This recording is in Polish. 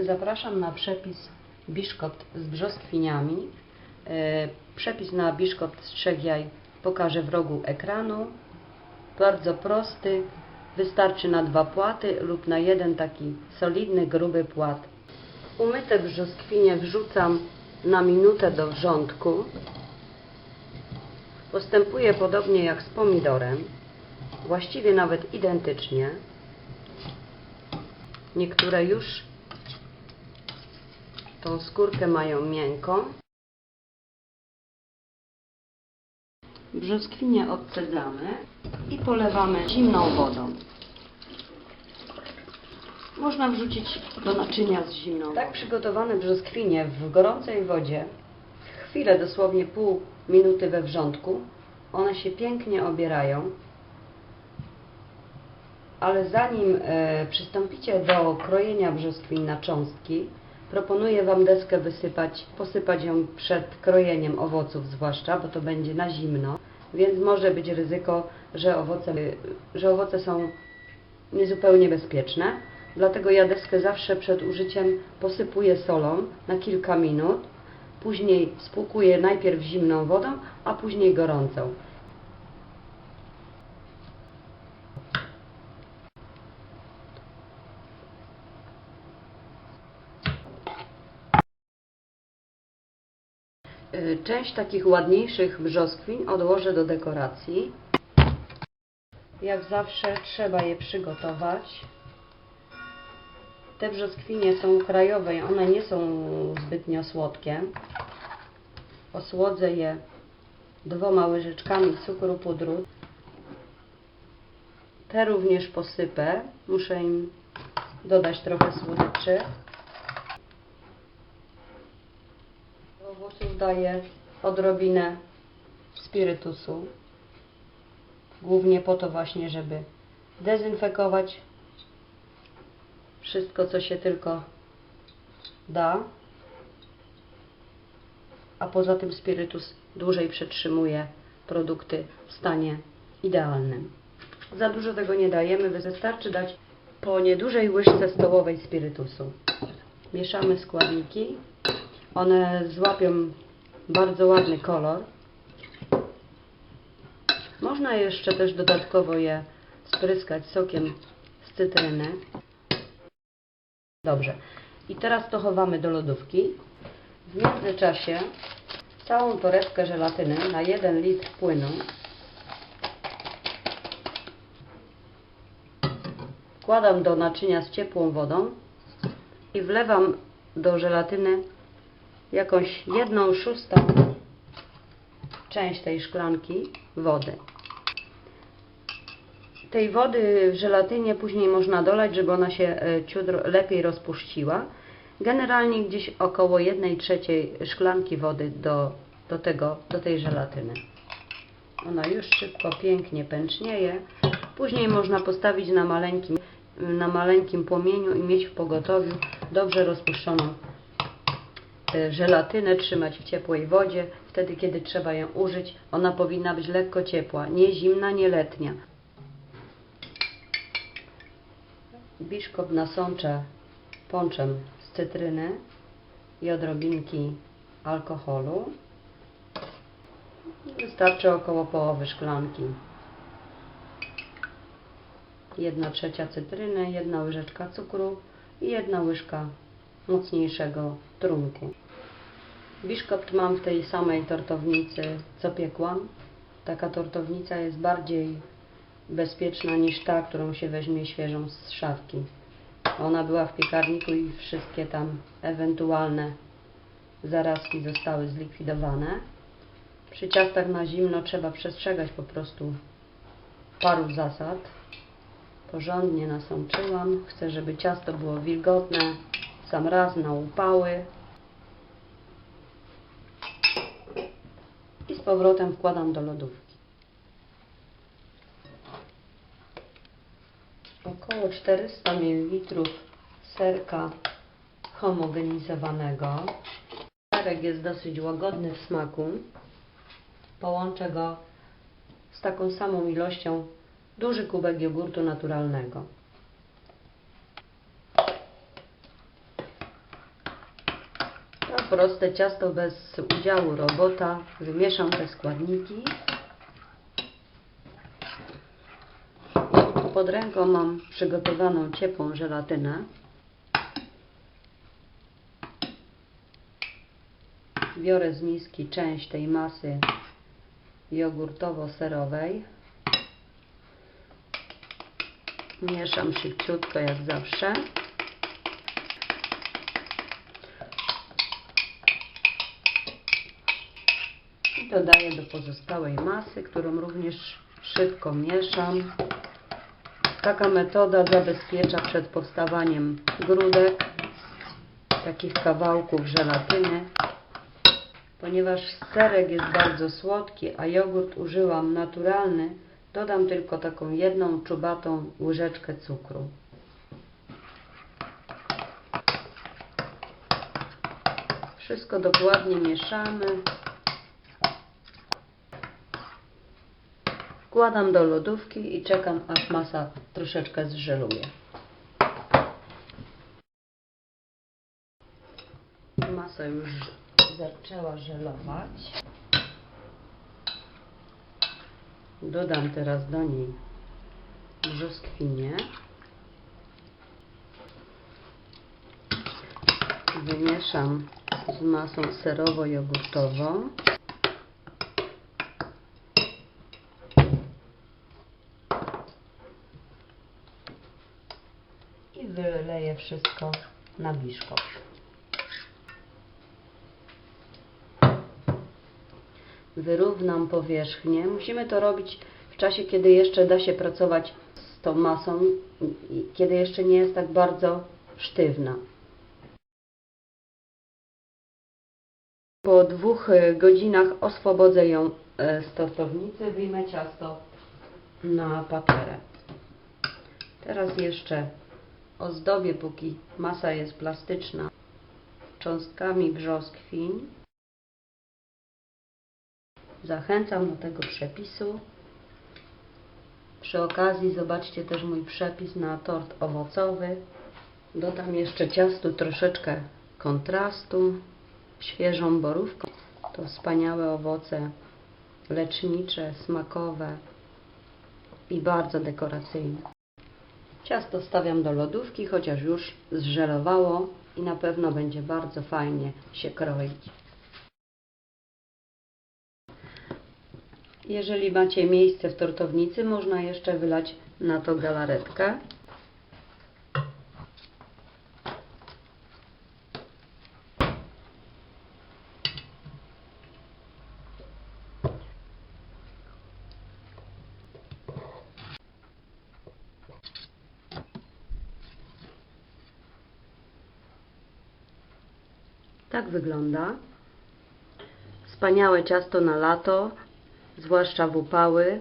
Zapraszam na przepis biszkopt z brzoskwiniami. E, Przepis na biszkopt z trzech jaj pokażę w rogu ekranu. Bardzo prosty. Wystarczy na dwa płaty lub na jeden taki solidny, gruby płat. Umyte brzoskwinie wrzucam na minutę do wrzątku. Postępuję podobnie jak z pomidorem. Właściwie nawet identycznie. Niektóre już tą skórkę mają miękką. Brzoskwinie odcedzamy i polewamy zimną wodą. Można wrzucić do naczynia z zimną wodą. Tak przygotowane brzoskwinie w gorącej wodzie, chwilę dosłownie pół minuty we wrzątku, one się pięknie obierają. Ale zanim e, przystąpicie do krojenia brzoskwin na cząstki, proponuję Wam deskę wysypać, posypać ją przed krojeniem owoców zwłaszcza, bo to będzie na zimno, więc może być ryzyko, że owoce, że owoce są niezupełnie bezpieczne. Dlatego ja deskę zawsze przed użyciem posypuję solą na kilka minut, później spłukuję najpierw zimną wodą, a później gorącą. Część takich ładniejszych brzoskwiń odłożę do dekoracji. Jak zawsze trzeba je przygotować. Te brzoskwinie są krajowe one nie są zbytnio słodkie. Osłodzę je dwoma łyżeczkami cukru pudru. Te również posypę. Muszę im dodać trochę słodyczy. Owoców daję odrobinę spirytusu. Głównie po to właśnie, żeby dezynfekować wszystko, co się tylko da. A poza tym spirytus dłużej przetrzymuje produkty w stanie idealnym. Za dużo tego nie dajemy, wystarczy dać po niedużej łyżce stołowej spirytusu. Mieszamy składniki. One złapią bardzo ładny kolor. Można jeszcze też dodatkowo je spryskać sokiem z cytryny. Dobrze. I teraz to chowamy do lodówki. W międzyczasie całą torebkę żelatyny na 1 litr płynu wkładam do naczynia z ciepłą wodą i wlewam do żelatyny jakąś jedną szóstą część tej szklanki wody. Tej wody w żelatynie później można dolać, żeby ona się e, ciut lepiej rozpuściła. Generalnie gdzieś około 1 trzeciej szklanki wody do, do, tego, do tej żelatyny. Ona już szybko, pięknie pęcznieje. Później można postawić na maleńkim, na maleńkim płomieniu i mieć w pogotowiu dobrze rozpuszczoną żelatynę, trzymać w ciepłej wodzie. Wtedy, kiedy trzeba ją użyć, ona powinna być lekko ciepła, nie zimna, nie letnia. Biszkopt nasączę ponczem z cytryny i odrobinki alkoholu. Wystarczy około połowy szklanki. Jedna trzecia cytryny, jedna łyżeczka cukru i jedna łyżka mocniejszego trunku. Biszkopt mam w tej samej tortownicy, co piekłam. Taka tortownica jest bardziej bezpieczna niż ta, którą się weźmie świeżą z szafki. Ona była w piekarniku i wszystkie tam ewentualne zarazki zostały zlikwidowane. Przy ciastach na zimno trzeba przestrzegać po prostu paru zasad. Porządnie nasączyłam. Chcę, żeby ciasto było wilgotne, sam raz na upały. I z powrotem wkładam do lodówki. Około 400 ml serka homogenizowanego. Serek jest dosyć łagodny w smaku. Połączę go z taką samą ilością duży kubek jogurtu naturalnego. Proste ciasto bez udziału robota. Wymieszam te składniki. Pod ręką mam przygotowaną ciepłą żelatynę. Biorę z miski część tej masy jogurtowo-serowej. Mieszam szybciutko jak zawsze. Dodaję do pozostałej masy, którą również szybko mieszam. Taka metoda zabezpiecza przed powstawaniem grudek, takich kawałków żelatyny. Ponieważ serek jest bardzo słodki, a jogurt użyłam naturalny, dodam tylko taką jedną czubatą łyżeczkę cukru. Wszystko dokładnie mieszamy. Wkładam do lodówki i czekam aż masa troszeczkę zżeluje. Masa już zaczęła żelować. Dodam teraz do niej brzoskwinię. Wymieszam z masą serowo-jogurtową. I wyleję wszystko na biszkopt. wyrównam powierzchnię. Musimy to robić w czasie, kiedy jeszcze da się pracować z tą masą, kiedy jeszcze nie jest tak bardzo sztywna. Po dwóch e, godzinach oswobodzę ją e, z tortownicy, wyjmę ciasto na paterę. Teraz jeszcze ozdobię, póki masa jest plastyczna, cząstkami brzoskwin. Zachęcam do tego przepisu. Przy okazji zobaczcie też mój przepis na tort owocowy. Dodam jeszcze ciastu troszeczkę kontrastu, świeżą borówką. To wspaniałe owoce lecznicze, smakowe i bardzo dekoracyjne. Ciasto stawiam do lodówki, chociaż już zżelowało i na pewno będzie bardzo fajnie się kroić. Jeżeli macie miejsce w tortownicy, można jeszcze wylać na to galaretkę. Tak wygląda. Wspaniałe ciasto na lato, zwłaszcza w upały.